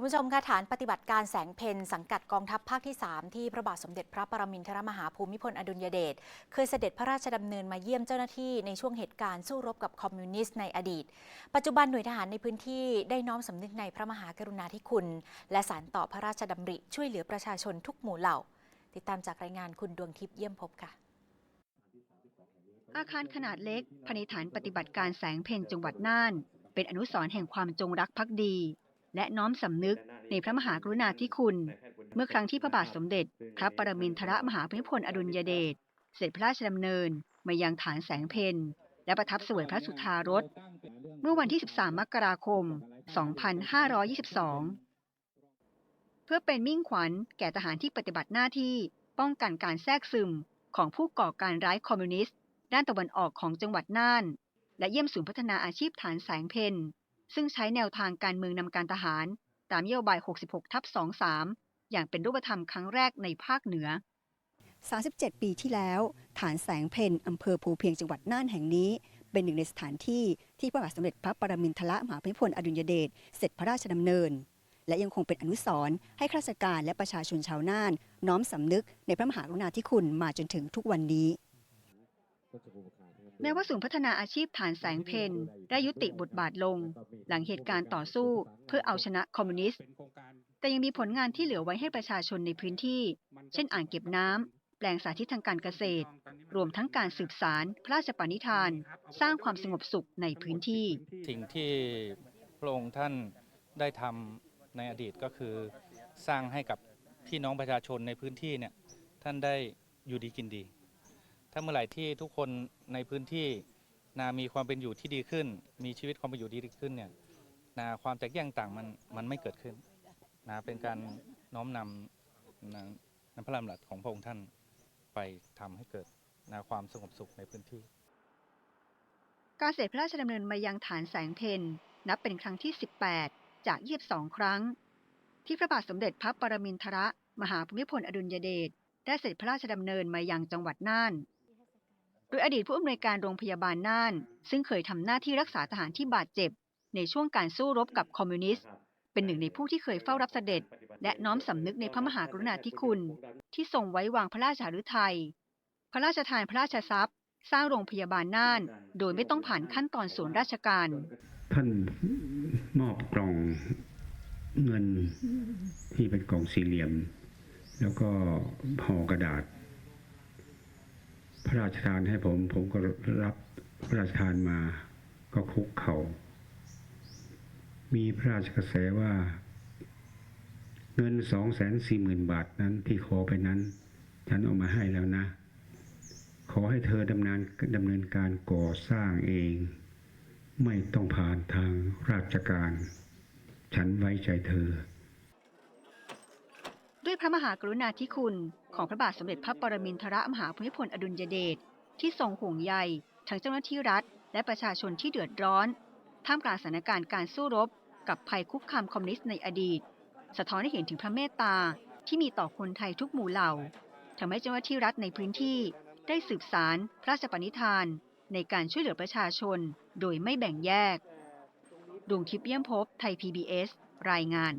คุณผู้ชมคะฐานปฏิบัติการแสงเพนสังกัดกองทัพภาคที่ 3 ที่พระบาทสมเด็จพระปรมินทรมหาภูมิพลอดุลยเดชเคยเสด็จพระราชดำเนินมาเยี่ยมเจ้าหน้าที่ในช่วงเหตุการณ์สู้รบกับคอมมิวนิสต์ในอดีต ปัจจุบันหน่วยทหารในพื้นที่ได้น้อมสำนึกในพระมหากรุณาธิคุณ และสานต่อพระราชดำริช่วยเหลือประชาชนทุกหมู่เหล่า ติดตามจากรายงานคุณดวงทิพย์เยี่ยมพบค่ะอาคารขนาดเล็กภายในฐานปฏิบัติการแสงเพนจังหวัดน่าน เป็นอนุสรณ์แห่งความจงรักภักดี และน้อมสำนึกในพระมหากรุณาธิคุณ เมื่อครั้งที่พระบาทสมเด็จ พระปรมินทรมหาภูมิพลอดุลยเดชเสด็จพระราชดำเนินมายังฐานแสงเพนและประทับเสวยพระสุธารส เมื่อวันที่ 13 มกราคม 2522 เพื่อเป็นมิ่งขวัญแก่ทหารที่ปฏิบัติหน้าที่ป้องกันการแทรกซึมของผู้ก่อการร้ายคอมมิวนิสต์ ด้านตะวันออกของจังหวัดน่าน และเยี่ยมศูนย์พัฒนาอาชีพฐานแสงเพน ซึ่งใช้แนวทางการเมืองนำการทหาร ตามนโยบาย 66 ทับ 23 อย่างเป็นรูปธรรมครั้งแรกในภาคเหนือ 37 ปีที่แล้ว ฐานแสงเพนอำเภอภูเพียงจังหวัดน่านแห่งนี้ เป็นหนึ่งในสถานที่ที่พระบาทสมเด็จพระปรมินทรมหาภูมิพลอดุลยเดชเสร็จพระราชดำเนิน และยังคงเป็นอนุสรณ์ให้ข้าราชการและประชาชนชาวน่าน น้อมสำนึกในพระมหากรุณาธิคุณมาจนถึงทุกวันนี้ แม้ว่าศูนย์พัฒนาอาชีพฐานแสงเพนได้ยุติบทบาทลง หลังเหตุการณ์ต่อสู้เพื่อเอาชนะคอมมิวนิสต์ แต่ยังมีผลงานที่เหลือไว้ให้ประชาชนในพื้นที่ เช่นอ่างเก็บน้ำ แปลงสาธิตทางการเกษตร รวมทั้งการสืบสารพระราชปณิธาน สร้างความสงบสุขในพื้นที่ สิ่งที่พระองค์ท่านได้ทำในอดีตก็คือ สร้างให้กับพี่น้องประชาชนในพื้นที่เนี่ยท่านได้อยู่ดีกินดี ถ้าเมื่อไหร่ที่ทุกคนในพื้นที่นามีความเป็นอยู่ที่ดีขึ้น มีชีวิตความเป็นอยู่ดีขึ้นเนี่ยนาความแตกแยกต่างมันมันไม่เกิดขึ้นนะเป็นการน้อมนำนะนำพระราชดำรัสของพระองค์ท่านไปทำให้เกิดนะความสงบสุขในพื้นที่ การเสด็จพระราชดำเนินมายังฐานแสงเพนนับเป็นครั้งที่ 18 จาก 22 ครั้ง ที่พระบาทสมเด็จพระปรมินทรมหาภูมิพลอดุลยเดชได้เสด็จพระราชดำเนินมายังจังหวัดน่าน โดยอดีตผู้อำนวยการโรงพยาบาลน่าน ซึ่งเคยทำหน้าที่รักษาทหารที่บาดเจ็บ ในช่วงการสู้รบกับคอมมิวนิสต์ เป็นหนึ่งในผู้ที่เคยเฝ้ารับเสด็จ และน้อมสำนึกในพระมหากรุณาธิคุณ ที่ทรงไว้วางพระราชหฤทัยพระราชทานพระราชทรัพย์ สร้างโรงพยาบาลน่าน โดยไม่ต้องผ่านขั้นตอนส่วนราชการ ท่านมอบกล่องเงินที่เป็นกล่องสี่เหลี่ยม แล้วก็ห่อกระดาษ พระราชทานให้ผม ผมก็รับพระราชทานมาก็คุกเขา่ามีพระราชกระแสว่า เงินสองแสนสี่หมื่นบาทนั้นที่ขอไปนั้น ฉันเอามาให้แล้วนะ ขอให้เธอดำเนินดำเนินการก่อสร้างเอง ไม่ต้องผ่านทางราชการ ฉันไว้ใจเธอ ด้วยพระมหากรุณาธิคุณของพระบาทสมเด็จพระปรมินทรมหาภูมิพลอดุลยเดชที่ทรงห่วงใยทั้งเจ้าหน้าที่รัฐ และประชาชนที่เดือดร้อน ท่ามกลางสถานการณ์การสู้รบ กับภัยคุกคามคอมมิวนิสต์ในอดีต สะท้อนให้เห็นถึงพระเมตตาที่มีต่อคนไทยทุกหมู่เหล่าทำให้เจ้าหน้าที่รัฐในพื้นที่ได้สืบสารพระราชปณิธาน ในการช่วยเหลือประชาชนโดยไม่แบ่งแยก ดวงทิพย์เยี่ยมพบไทย PBS รายงาน